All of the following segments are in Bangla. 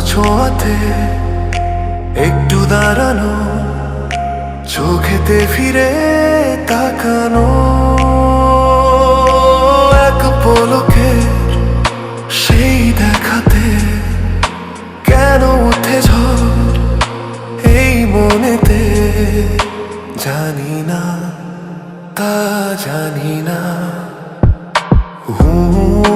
ছোঁয়াতে একটু দাঁড়ানো, চোখেতে ফিরে তাকানো। এক পলকে সেই দেখাতে কেন উঠে এই মনেতে? জানি না, তা জানি না। হু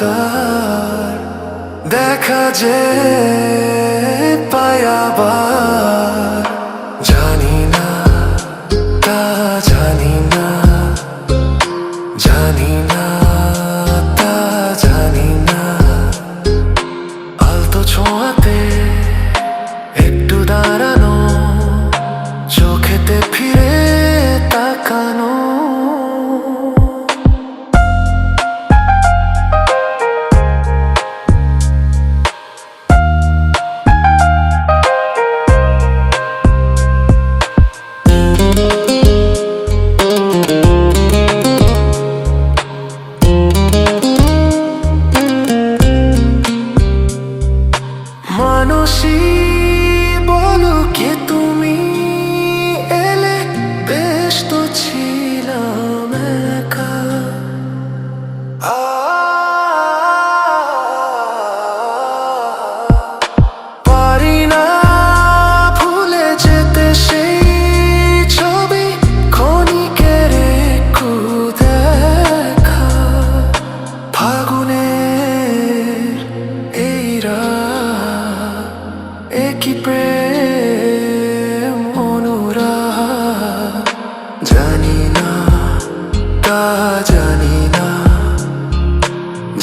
তার দেখা যে পায়াবার জানি না, তা জানি না জানি না, তা জানি না। আলতো ছোঁয়াতে একটু দাঁড়ানো, চোখেতে ফিরে তাকানো একই প্রেম অনুরাগ জানি না, তা জানি না।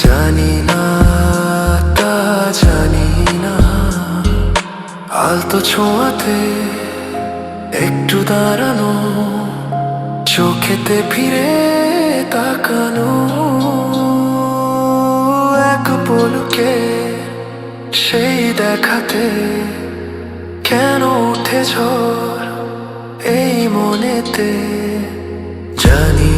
জানি না, তা জানি না। আলতো ছোঁয়াতে একটু দাঁড়ানো, চোখেতে ফিরে তাকানো। এক পলকে সেই দেখাতে কেন উঠেছ এই মনেতে জানি